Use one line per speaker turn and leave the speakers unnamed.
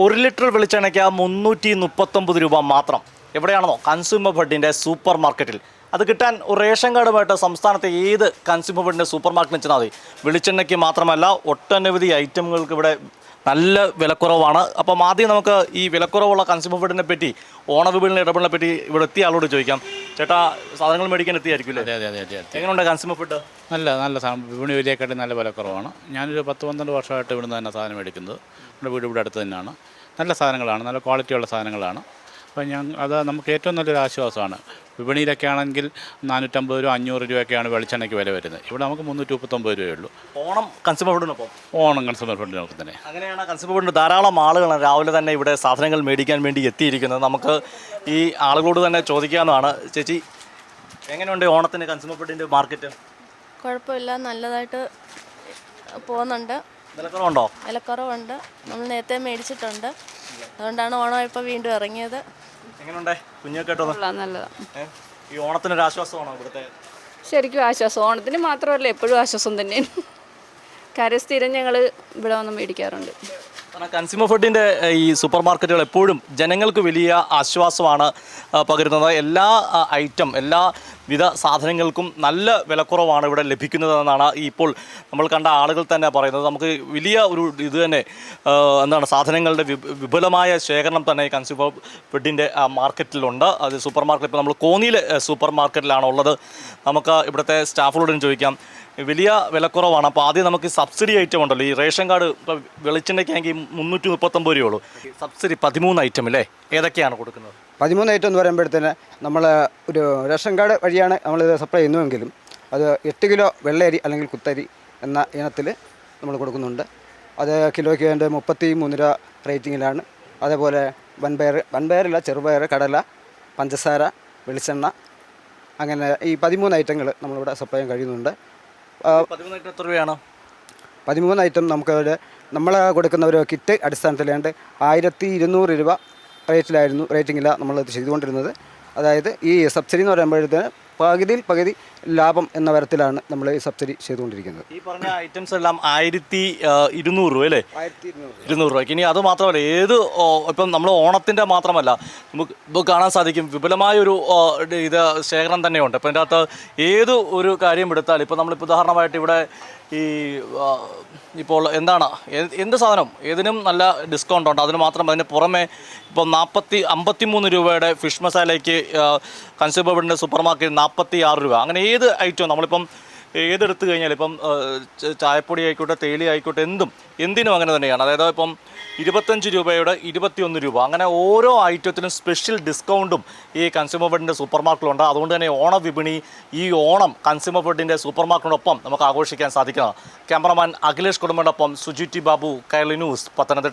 ഒരു ലിറ്റർ വെളിച്ചെണ്ണയ്ക്ക് മുന്നൂറ്റി മുപ്പത്തൊമ്പത് രൂപ മാത്രം. എവിടെയാണെന്നോ കൺസ്യൂമർ ഫെഡിന്റെ സൂപ്പർ മാർക്കറ്റിൽ അത് കിട്ടാൻ റേഷൻ കാർഡുമായിട്ട് സംസ്ഥാനത്തെ ഏത് കൺസ്യൂമർ ഫെഡിന്റെ സൂപ്പർ മാർക്കറ്റിൽ ചെന്നാൽ മതി. വെളിച്ചെണ്ണയ്ക്ക് മാത്രമല്ല ഒട്ടനവധി ഐറ്റമുകൾക്ക് ഇവിടെ നല്ല വിലക്കുറവാണ്. അപ്പം ആദ്യം നമുക്ക് ഈ വിലക്കുറവുള്ള കൺസ്യൂമർ ഫെഡിനെ പറ്റി ഓണവിപണിയുടെ ഇടപെടലിനെ പറ്റി ഇവിടെ എത്തിയ ആളോട് ചോദിക്കാം. ചേട്ടാ സാധനങ്ങൾ മേടിക്കാൻ എത്തിയായിരിക്കും
അതെ അതെ അതെ അതെ അതെ.
എങ്ങനെയുണ്ട് കൺസ്യൂമർ ഫെഡ്?
നല്ല നല്ല സാധനം വിപണി വിലയെക്കാട്ടി നല്ല വിലക്കുറവാണ് ഞാനൊരു പത്ത് പന്ത്രണ്ട് വർഷമായിട്ട് ഇവിടുന്ന് തന്നെ സാധനം മേടിക്കുന്നത്. നമ്മുടെ വീട് ഇവിടെ അടുത്ത് തന്നെയാണ്. നല്ല സാധനങ്ങളാണ് നല്ല ക്വാളിറ്റിയുള്ള സാധനങ്ങളാണ്. അപ്പോൾ ഞാൻ അത് നമുക്ക് ഏറ്റവും നല്ലൊരു ആശ്വാസമാണ്. വിപണിയിലൊക്കെ ആണെങ്കിൽ നാനൂറ്റമ്പത് രൂപ അഞ്ഞൂറ് രൂപയൊക്കെയാണ് വെളിച്ചെണ്ണയ്ക്ക് വില വരുന്നത്. ഇവിടെ നമുക്ക് മുന്നൂറ്റി മുപ്പത്തൊമ്പത് രൂപയേ ഉള്ളൂ.
ഓണം കൺസ്യൂമർ ഫുഡിനൊപ്പം
ഓണം കൺസ്യൂമർ ഫുഡിനൊപ്പം നമുക്ക് തന്നെ.
അങ്ങനെയാണ് കൺസ്യൂമർ ഫുഡിന് ധാരാളം ആളുകളാണ് രാവിലെ തന്നെ ഇവിടെ സാധനങ്ങൾ മേടിക്കാൻ വേണ്ടി എത്തിയിരിക്കുന്നത്. നമുക്ക് ഈ ആളുകളോട് തന്നെ ചോദിക്കാമെന്നാണ് ചേച്ചി എങ്ങനെയുണ്ട് ഓണത്തിന് കൺസ്യൂമർ ഫുഡിന്റെ മാർക്കറ്റ്
കുഴപ്പമില്ല. നല്ലതായിട്ട് പോകുന്നുണ്ട്.
വിലക്കുറവുണ്ടോ?
വിലക്കുറവുണ്ട്. നമ്മൾ നേരത്തെ മേടിച്ചിട്ടുണ്ട്. അതുകൊണ്ടാണ് ഓണം ഇപ്പോൾ വീണ്ടും ഇറങ്ങിയത്.
എങ്ങനെയുണ്ട്? ഈ ഓണത്തിനൊരു ആശ്വാസമാണോ ഇവിടുത്തെ?
ശരിക്കും ആശ്വാസം. ഓണത്തിന് മാത്രമല്ല എപ്പോഴും ആശ്വാസം തന്നെയാണ്. കരസ്ഥിരം സ്ഥിരം ഞങ്ങൾ ഇവിടെ വന്ന് മേടിക്കാറുണ്ട്.
കാരണം കൺസ്യൂമർ ഫുഡിന്റെ ഈ സൂപ്പർ മാർക്കറ്റുകൾ എപ്പോഴും ജനങ്ങൾക്ക് വലിയ ആശ്വാസമാണ് പകരുന്നത്. എല്ലാ ഐറ്റം എല്ലാ വിധ സാധനങ്ങൾക്കും നല്ല വിലക്കുറവാണ് ഇവിടെ ലഭിക്കുന്നതെന്നാണ് ഇപ്പോൾ നമ്മൾ കണ്ട ആളുകൾ തന്നെ പറയുന്നത്. നമുക്ക് വലിയ ഒരു ഇത് തന്നെ എന്താണ് സാധനങ്ങളുടെ വിപുലമായ ശേഖരണം തന്നെ കൺസ്യൂമർ ഫെഡിന്റെ മാർക്കറ്റിലുണ്ട് അത് സൂപ്പർ മാർക്കറ്റ് ഇപ്പോൾ നമ്മൾ കോന്നിയിലെ സൂപ്പർ മാർക്കറ്റിലാണ് ഉള്ളത് നമുക്ക് ഇവിടുത്തെ സ്റ്റാഫുകളോടും ചോദിക്കാം. വലിയ വിലക്കുറവാണ്. അപ്പോൾ ആദ്യം നമുക്ക് സബ്സിഡി ഐറ്റം ഉണ്ടല്ലോ. ഈ റേഷൻ കാർഡ് ഇപ്പോൾ വെളിച്ചെണ്ണയ്ക്കാണെങ്കിൽ മുന്നൂറ്റി മുപ്പത്തൊമ്പത് രൂപയുള്ളൂ സബ്സിഡി പതിമൂന്ന് ഐറ്റം അല്ലേ ഏതൊക്കെയാണ് കൊടുക്കുന്നത്?
പതിമൂന്ന് ഐറ്റം എന്ന് പറയുമ്പോഴത്തേന് നമ്മൾ ഒരു റേഷൻ കാർഡ് വഴിയാണ് നമ്മളിത് സപ്ലൈ ചെയ്യുന്നുവെങ്കിലും അത് എട്ട് കിലോ വെള്ളയരി അല്ലെങ്കിൽ കുത്തരി എന്ന ഇനത്തിൽ നമ്മൾ കൊടുക്കുന്നുണ്ട്. അത് കിലോയ്ക്ക് വേണ്ട മുപ്പത്തി മൂന്ന് രൂപ റേറ്റിങ്ങിലാണ്. അതേപോലെ വൻപയർ വൻപയറില്ല ചെറുപയർ കടല പഞ്ചസാര വെളിച്ചെണ്ണ അങ്ങനെ ഈ പതിമൂന്ന് ഐറ്റങ്ങൾ നമ്മളിവിടെ സപ്ലൈ ചെയ്യാൻ കഴിയുന്നുണ്ട്.
പതിമൂന്ന് ഐറ്റം എത്ര രൂപയാണ്?
പതിമൂന്ന് ഐറ്റം നമുക്ക് ഒരു നമ്മൾ കൊടുക്കുന്ന ഒരു കിറ്റ് അടിസ്ഥാനത്തിലാണ്ട് ആയിരത്തി ഇരുന്നൂറ് രൂപ റേറ്റിലായിരുന്നു റേറ്റിങ്ങിലാണ് നമ്മളത് ചെയ്തുകൊണ്ടിരുന്നത്. അതായത് ഈ സബ്സിഡി എന്ന് പറയുമ്പോഴത്തേന് പകുതിയിൽ പകുതി ലാഭം എന്ന തരത്തിലാണ് നമ്മൾ ഈ സബ്സിഡി ചെയ്തുകൊണ്ടിരിക്കുന്നത്.
ഈ പറഞ്ഞ ഐറ്റംസ് എല്ലാം ആയിരത്തി ഇരുന്നൂറ് രൂപ അല്ലേ?
ഇരുന്നൂറ്
രൂപയ്ക്ക്. ഇനി അത് മാത്രമല്ല ഏത് ഇപ്പം നമ്മൾ ഓണത്തിന്റെ മാത്രമല്ല നമുക്ക് ഇപ്പോൾ കാണാൻ സാധിക്കും. വിപുലമായ ഒരു ഇത് ശേഖരം തന്നെയുണ്ട്. ഇപ്പം ഇതിന്റെ അകത്ത് ഏത് ഒരു കാര്യം എടുത്താൽ ഇപ്പം നമ്മളിപ്പോൾ ഉദാഹരണമായിട്ട് ഇവിടെ ഈ ഇപ്പോൾ എന്താണ്? എന്ത് സാധനം? ഏതിനും നല്ല ഡിസ്കൗണ്ട് ഉണ്ട്. അതിന് മാത്രം അതിന് പുറമെ ഇപ്പോൾ നാൽപ്പത്തി അമ്പത്തി മൂന്ന് രൂപയുടെ ഫിഷ് മസാലയ്ക്ക് കൺസ്യൂമർ ബിഡിന്റെ സൂപ്പർ മാർക്കറ്റ് നാൽപ്പത്തി ആറ് രൂപ. അങ്ങനെ ഏത് ഐറ്റവും നമ്മളിപ്പം ഏതെടുത്തു കഴിഞ്ഞാൽ ഇപ്പം ചായപ്പൊടി ആയിക്കോട്ടെ തേയില ആയിക്കോട്ടെ എന്തും എന്തിനും അങ്ങനെ തന്നെയാണ്. അതായത് ഇപ്പം ഇരുപത്തഞ്ച് രൂപയുടെ ഇരുപത്തിയൊന്ന് രൂപ. അങ്ങനെ ഓരോ ഐറ്റത്തിനും സ്പെഷ്യൽ ഡിസ്കൗണ്ടും ഈ കൺസ്യൂമർ ഫെഡിന്റെ സൂപ്പർ മാർക്കറ്റിലുണ്ട് അതുകൊണ്ട് തന്നെ ഓണ വിപണി ഈ ഓണം കൺസ്യൂമർ ഫെഡിന്റെ സൂപ്പർ മാർക്കറ്റിനൊപ്പം നമുക്ക് ആഘോഷിക്കാൻ സാധിക്കുന്നതാണ്. ക്യാമറമാൻ അഖിലേഷ് കുടുംബനൊപ്പം സുജിറ്റി ബാബു കയർലി ന്യൂസ് പത്തനംതിട്ട.